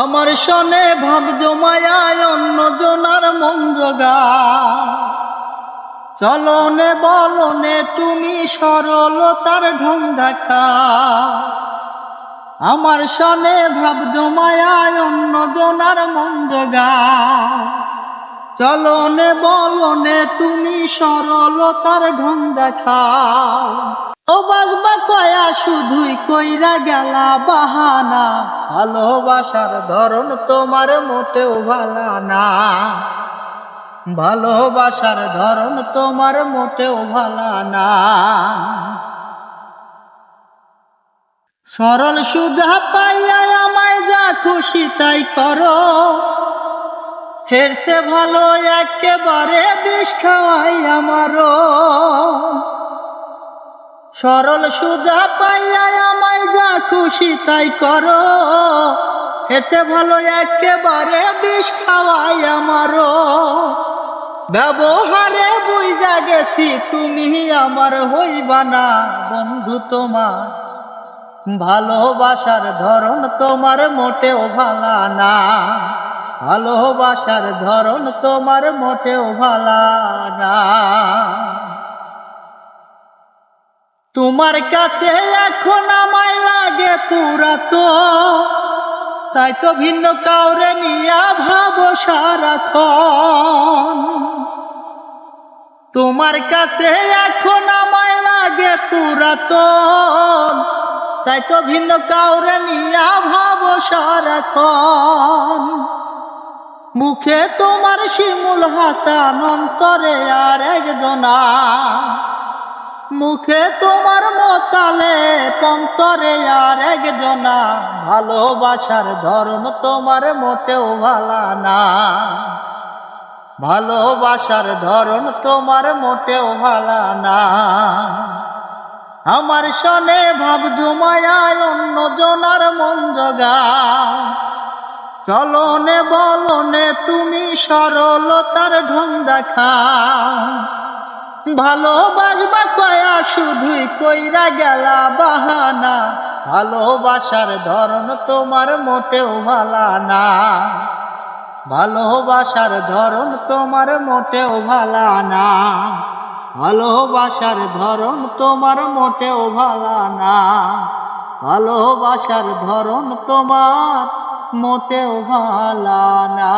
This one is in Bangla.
আমার সনে ভাব জমায় অন্য জনার মন জগা। চলনে বলনে তুমি সরলতার ঢং দেখা। আমার সনে ভাব জমায় অন্য জনার মন জগা। চলনে বলনে তুমি সরলতার ঢং দেখা। ও বাজবা শুধুই কইরা গেলা বাহানা। ভালোবাসার ধরন তোমার মোটেও ভালা না। ভালোবাসার ধরন তোমার মোটেও ভালা না। সরল সুজা পাইয়া আমায় যা খুশি তাই করো। হেরসে ভালো একেবারে বিষ খাওয়াই আমারও। সরল সুজা পাইয়া আমায় যা খুশি তাই করো। হেসে ভালো একেবারে বিষ খাওয়াই আমারও। ব্যবহারে বুঝা গেছি, তুমি আমার হইবা না বন্ধু তোমার। ভালোবাসার ধরন তোমার মোটেও ভালা না। ভালোবাসার ধরন তোমার মোটেও ভালা না। তোমার কাছে এখন আমায় লাগে পুরা তো তাই তো ভিন্ন কাউরে নিয়া ভাবো সারাক্ষণ। তোমার কাছে এখন আমায় লাগে পুরাতন। তাই তো ভিন্ন কাউরে নিয়া ভাবো সারাক্ষণ। মুখে তোমার শিমুল হাসান, অন্তরে আর একজনা মুখে তোমার মতালে পন্তরে আর একজনা ভালোবাসার ধরন তোমার মোটেও ভালা না। ভালোবাসার ধরন তোমার মোটেও ভালা না। আমার সনে ভাব জমায় অন্য জনার মন জগা। চলনে বলনে তুমি সরলতার ঢং দেখা ভালোবাসবা কয়া শুধুই কইরা গেলা বাহানা। ভালোবাসার ধরন তোমার মোটেও ভালা না। ভালোবাসার ধরন তোমার মোটেও ভালা না। ভালোবাসার ধরন তোমার মোটেও ভালা না। ভালোবাসার ধরন তোমার মোটেও ভালা না।